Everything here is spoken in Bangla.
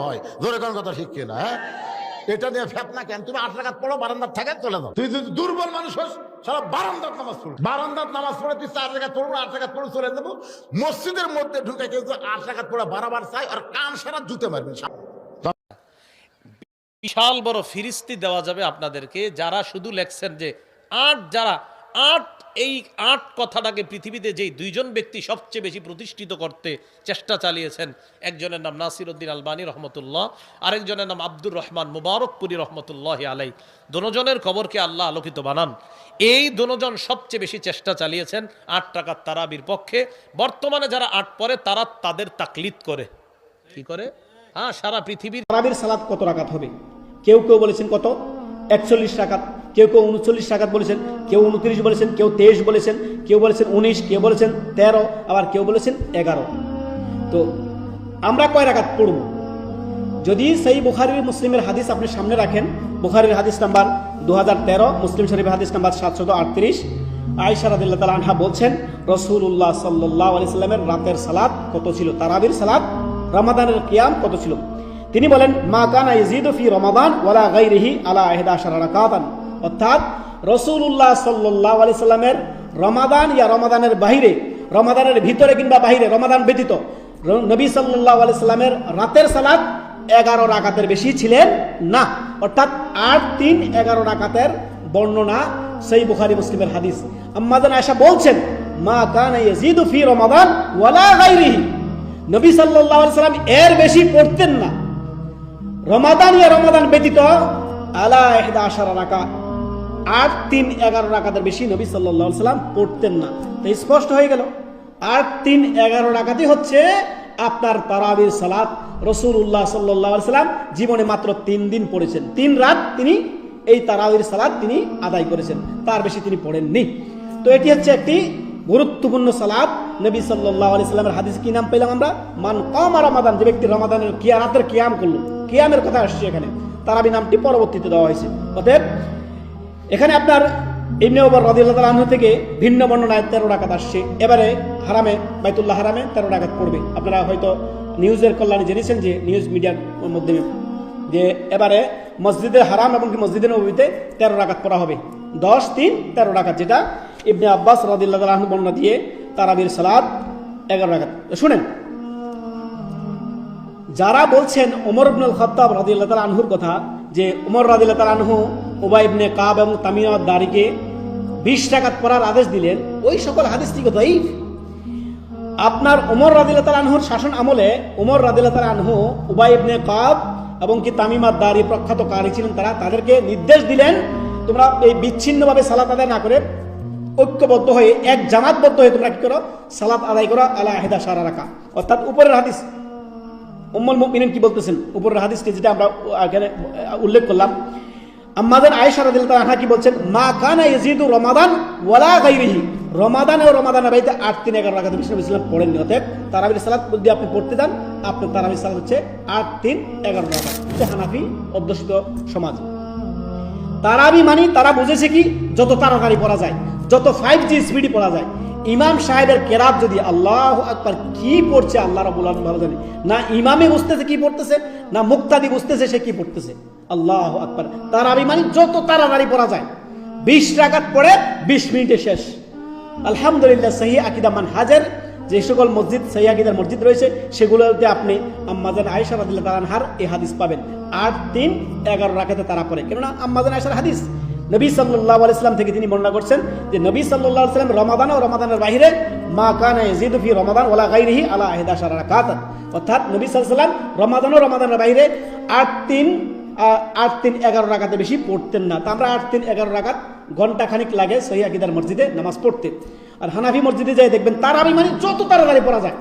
হয়। এটা নিয়ে ফেতনা কেন? তুমি আট পড়ো চলে তুই যদি দুর্বল মানুষ হস, সারা নামাজ নামাজ পড়ে পড়ব, আট পড়ে চলে মসজিদের মধ্যে ঢুকে কেউ আট জায়গায় পড়ে বারাবার চাই আর কান সারা জুতে মারবে বিশাল বড় ফিরিস্তি দেওয়া যাবে আপনাদেরকে। যারা শুধু লেখছেন যে আট, যারা আট, এই আট কথাটাকে পৃথিবীতে যেই দুইজন ব্যক্তি সবচেয়ে বেশি প্রতিষ্ঠিত করতে চেষ্টা চালিয়েছেন, একজনের নাম নাসির উদ্দিন আলবানী রহমতুল্লাহ, আরেকজনের নাম আব্দুর রহমান মুবারকপুরি রহমতুল্লাহ আলাই দোনোজনের খবরকে আল্লাহ আলোকিত বানান। এই দোনোজন সবচেয়ে বেশি চেষ্টা চালিয়েছেন আট টাকার তারাবির পক্ষে। বর্তমানে যারা আট পরে তারা তাদের তাকলিদ করে। কি করে? হ্যাঁ সারা পৃথিবীর তারাবির সালাদ কত রাকাত হবে? কেউ কেউ বলেছেন কত? একচল্লিশ রাকাত। কেউ কেউ উনচল্লিশ রাকাত বলেছেন, কেউ উনত্রিশ বলেছেন, কেউ তেইশ বলেছেন, কেউ বলেছেন উনিশ, কেউ বলেছেন তেরো, আবার কেউ বলেছেন এগারো। তো আমরা কয় রাকাত পড়ব? যদি সেই বুখারির মুসলিমের হাদিস আপনি সামনে রাখেন, বুখারির হাদিস নাম্বার দু হাজার তেরো, মুসলিম শরীফের হাদিস নাম্বার সাতশত আটত্রিশ আয়সা রাদিল্লাহ তালা আনহা বলছেন রসুল্লাহ সাল্লাহ আলি সাল্লামের রাতের সালাদ কত ছিল? তারাবির সালাদ রমাদানের কিয়াম কত ছিল? তিনি বলেন, মা কানা ইজিদু ফি রমাদান ওয়ালা গাইরিহি আলা আহদা রাকাতান। অর্থাৎ রসুল্লাহ সাল্লাহ আলি সাল্লামের রমাদান ইয়া রমাদানের বাহিরে, রমাদানের ভিতরে কিংবা বাহিরে রমাদান ব্যতীত, নবী সাল্লাহ আলি সাল্লামের রাতের সালাদ এগারো রাকাতের বেশি ছিলেন না। অর্থাৎ আট তিন এগারো রাকাতের বর্ণনা সেই বুখারি মুসলিমের হাদিস। আম্মাদান আয়সা বলছেন, মা কানা ইয়াজিদু ফি রমাদান ওয়ালা গাইরিহি নবী আলাইহি সাল্লাম এর বেশি পড়তেন না। রমাদান ইয়া রমাদান ব্যতীত আলা ইহদা আশারা রাকাত আট তিন এগারো রাকাতের বেশি নবী আলাইহি সাল্লাম পড়তেন না। তো স্পষ্ট হয়ে গেল আট তিন এগারো রাকাতই হচ্ছে আপনার তারাবির সালাত। রসুল্লাহ সাল্লাহ আলাইহি সাল্লাম জীবনে মাত্র তিন দিন পড়েছেন। তিন রাত তিনি এই তারাবির সালাত তিনি আদায় করেছেন, তার বেশি তিনি পড়েননি। তো এটি হচ্ছে একটি গুরুত্বপূর্ণ সালাদ নবী সাল্লাহ হাদিস কি নাম পেলাম আমরা? মান কম রমাদান, যে ব্যক্তি রমাদানের কিয়া রাতের কিয়াম করল, কিয়ামের কথা আসছে এখানে তারাবি নামটি পরবর্তীতে দেওয়া হয়েছে। অতএব, এখানে আপনার ইবনে ওমর রাদিয়াল্লাহু তাআলা আনহু থেকে ভিন্ন বর্ণনায় তেরো রাকাত আসছে। এবারে হারামে, বাইতুল্লাহ হারামে তেরো রাকাত পড়বে। আপনারা হয়তো নিউজের কল্যাণে জেনেছেন যে নিউজ মিডিয়ার মাধ্যমে যে এবারে মসজিদের হারাম এবং মসজিদের নবীতে তেরো রাকাত পড়া হবে। দশ, তিন, তেরো রাকাত, যেটা ইবনে আব্বাস রাদিল্লাহ আনহু বর্ণনা দিয়ে তারাবির সালাদ এগারো রাকাত। শুনেন, যারা বলছেন ওমর ইবনুল খাত্তাব রাদিয়াল্লাহু তাআলা আনহুর কথা, যে ওমর রাদিয়াল্লাহু তাআলা আনহু উবাই ইবনে কাব এবং তামিম দারিকে 20 টাকাত পড়ার আদেশ দিলেন, ওই সকল হাদিস কি কথাই আপনার ওমর রাদিয়াল্লাহু তাআলা আনহুর শাসন আমলে ওমর রাদিয়াল্লাহু তাআলা আনহু উবাই ইবনে কাব এবং কি তামিমাদ দারি প্রখ্যাত কারি ছিলেন তারা, তাদেরকে নির্দেশ দিলেন, তোমরা এই বিচ্ছিন্নভাবে সালাত আদায় না করে ঐক্যবদ্ধ হয়ে, এক জামাতবদ্ধ হয়ে তোমরা কি করো? সালাত আদায় করো, আলা আহেদা সারা রাখা। অর্থাৎ উপরের হাদিস। উম্মুল মুমিনিন কি বলতেছেন? উপরের হাদিসটি যেটা আমরা এখানে উল্লেখ করলাম। আম্মাদান আয়েশা রাদিয়াল্লাহু আনহা কি বলছেন? মা কানা ইয়াজিদু রমাদান ওয়ালা গায়রিহি। রমাদান ও রমাদানের বাইতে আট, তিন, এগারো রাকাত বিষ্ণু ইসলাম পড়েননি। অতএব তারাবির সালাত যদি আপনি পড়তে যান, আপনার তারাবির সালাত হচ্ছে আট, তিন, এগারো রাকাত। হচ্ছে হানাফি অধ্যুষিত সমাজ। তারাবি মানি তারা বুঝেছে কি? যত তাড়াতাড়ি পড়া যায়। যত ফাইভ জি স্পিডি পড়া যায়, ইমাম সাহেবের কেরাত যদি আল্লাহ আকবার কি পড়ছে আল্লাহ রাবুল আলম ভালো জানে। না ইমামে বুঝতেছে কি পড়তেছে, না মুক্তাদি বুঝতেছে সে কি পড়তেছে। আল্লাহ আকবার। তারাবি মানি যত তাড়াতাড়ি পড়া যায়। বিশ রাকাত পড়ে, বিশ মিনিটে শেষ। আলহামদুলিল্লাহ সহি আকিদা মান হাজার যে সকল মসজিদ, সহি আকিদার মসজিদ রয়েছে, সেগুলোতে আপনি আম্মাজান আয়েশা রাদিল্লাহ তালানহার এই হাদিস পাবেন। আট, তিন, এগারো রাখাতে তারা পড়ে। কেননা আম্মাজান আয়েশার হাদিস। নবী সাল্লাহ ইসলাম থেকে তিনি বর্ণনা করছেন যে নবী সাল্লাহ সাল্লাম রমাদান ও রমাদানের বাহিরে মা কানা ইয়াজিদু ফি রমাদান ওয়ালা গাইরিহি আলা আহদা সারা রাকাত অর্থাৎ নবী সাল্লাম রমাদান ও রমাদানের বাহিরে আট তিন আট তিন এগারো রাকাতে বেশি পড়তেন না। তা আমরা আট তিন এগারো রাকাত ঘণ্টা খানিক লাগে সহি আকিদার মসজিদে নামাজ পড়তে। আর হানাফি মসজিদে যাই দেখবেন তারাবি মানে যত তাড়াতাড়ি পড়া যায়।